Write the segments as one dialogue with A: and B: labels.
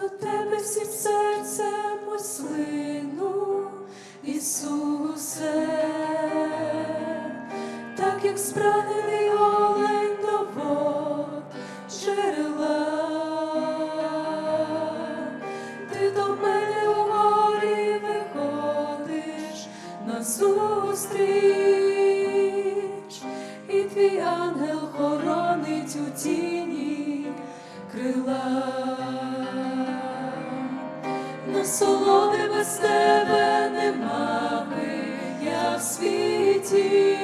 A: До тебе всім серцем ослину, Ісусе, так як спранений олень до вод джерела, ти до мене у горі виходиш назустріч, і твій ангел хоронить у тіні крила. Насолоди без тебе нема я в світі,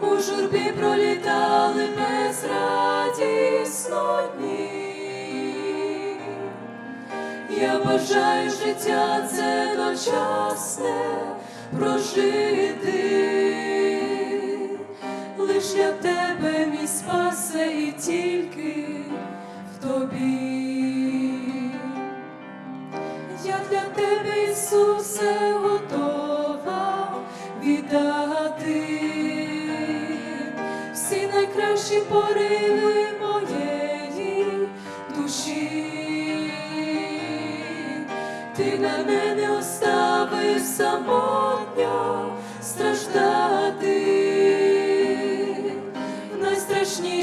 A: у журбі пролітали безрадісно дні. Я бажаю життя це дочасне прожити, лиш я тебе мій спасе і тільки в тобі. Я для тебе, Ісусе, готова віддати всі найкращі пориви моєї душі. Ти на мене оставив самотньо страждати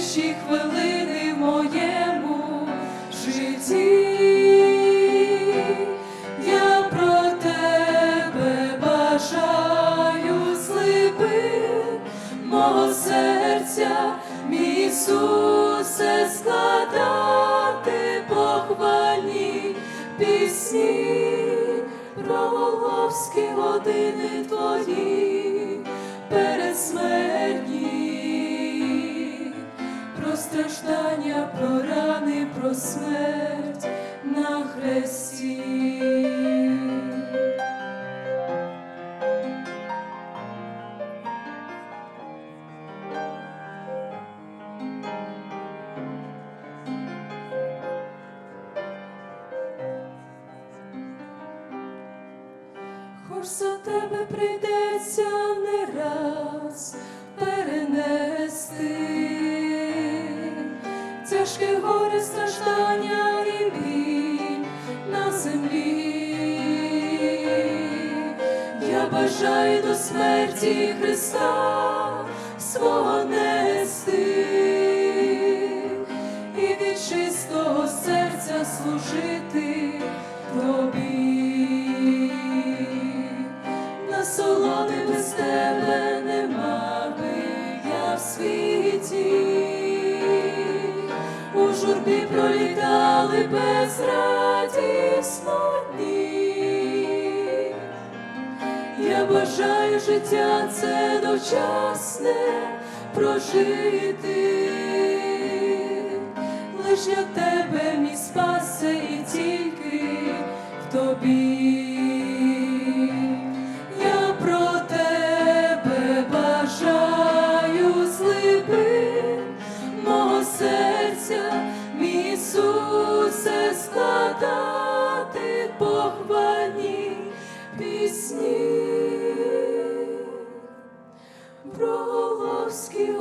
A: найстрашніші хвилини в моєму житті. Я про тебе бажаю злиби мого серця, мій Ісусе, складати похвальні пісні про головські години страждання, про рани, про смерть на хресті. Хоч за тебе прийдеться тяжке горе, страждання і біль на землі. Я бажаю до смерті Христа свого нести і від чистого серця служити тобі. Журбі пролітали безрадісно дні. Я бажаю життя це дочасне прожити, лиш для тебе мій спасе і тільки в тобі. Похвальні пісні. Про головські